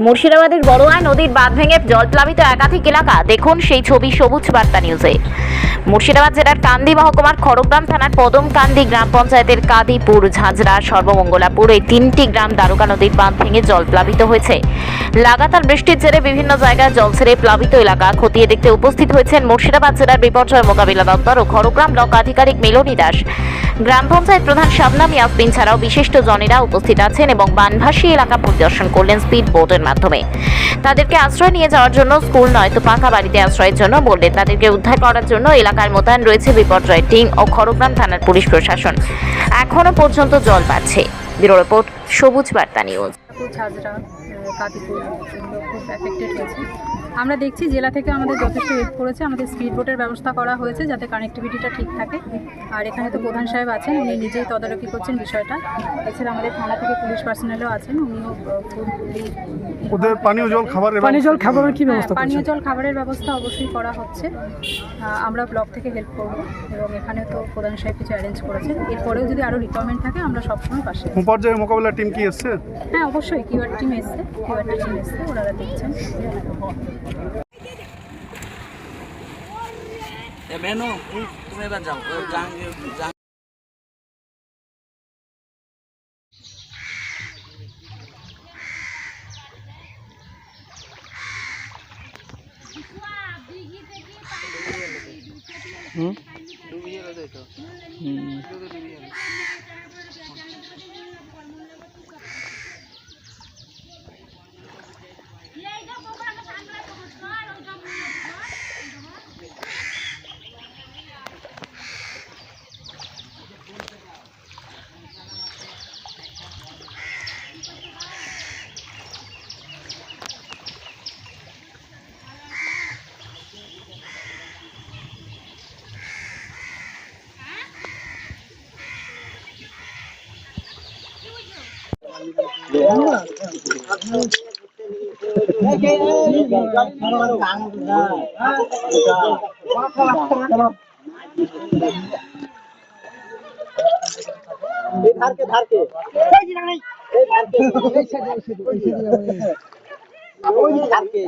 মুর্শিদাবাদের বড়োয়া নদীর বাঁধ ভেঙে জল জলপ্লাবিত একাধিক এলাকা। দেখুন সেই ছবি সবুজ বার্তা নিউজে। মুর্শিদাবাদ জেলার কান্দি মহকুমার খড়গ্রাম থানার পদমকান্দি গ্রাম পঞ্চায়েতের কাদিপুর ঝাঁঝরা সর্বমঙ্গলাপুর এই তিনটি গ্রাম দ্বারকা নদীর বাঁধ ভেঙে জলপ্লাবিত হয়েছে। লাগাতার বৃষ্টির জেরে বিভিন্ন জায়গায় জল ছেড়ে প্লাবিত এলাকা খতিয়ে দেখতে উপস্থিত হয়েছেন মুর্শিদাবাদ জেলার বিপর্যয় মোকাবিলা দপ্তর ও খড়গ্রাম ব্লক আধিকারিক মিলনী দাস। গ্রাম পঞ্চায়েত প্রধান শাবনাম ইয়াসমিন ছাড়াও বিশিষ্ট জনেরা উপস্থিত আছেন এবং বানভাসী এলাকা পরিদর্শন করলেন স্পিড বোটের মাধ্যমে। তাদেরকে আশ্রয় নিয়ে যাওয়ার জন্য স্কুল নয়তো পাকা বাড়িতে আশ্রয়ের জন্য বললেন। তাদেরকে উদ্ধার করার জন্য এলাকার মোতায়েন রয়েছে বিপর্যয় টিম ও খড়গ্রাম থানার পুলিশ প্রশাসন। এখনও পর্যন্ত জল পাচ্ছে। ব্যুরো রিপোর্ট, সবুজ বার্তা নিউজ। কাদিপুর আহ, এগুলো খুব এফেক্টেড হয়েছে। আমরা দেখছি জেলা থেকে আমাদের যথেষ্ট হেল্প করেছে আমাদের স্পিড বোটের ব্যবস্থা করা হয়েছে যাতে কানেক্টিভিটিটা ঠিক থাকে। আর এখানে তো প্রধান সাহেব আছেন উনি নিজেই তদারকি করছেন বিষয়টা। এছাড়া আমাদের থানা থেকে পুলিশ পার্সোনালও আছেন উনিও ওদের পানীয় জল খাবারের পানীয় জল খাবারের কি ব্যবস্থা হ্যাঁ, পানীয় জল খাবারের ব্যবস্থা অবশ্যই করা হচ্ছে। আমরা ব্লক থেকে হেল্প করব এবং এখানে তো প্রধান সাহেব কিছু অ্যারেঞ্জ করেছেন। এরপরেও যদি আরও রিকোয়ারমেন্ট থাকে আমরা সবসময় পাশে। পর্যায়ে মোকাবেলা টিম কি এসছে? হ্যাঁ অবশ্যই কিউআর টিম এসছে। কিউআর টিম এসছে ওনারা দেখছেন। এ মেনু তুমি এবার যাও ও জাং ধারকে ধারকে ধারকে ধারকে।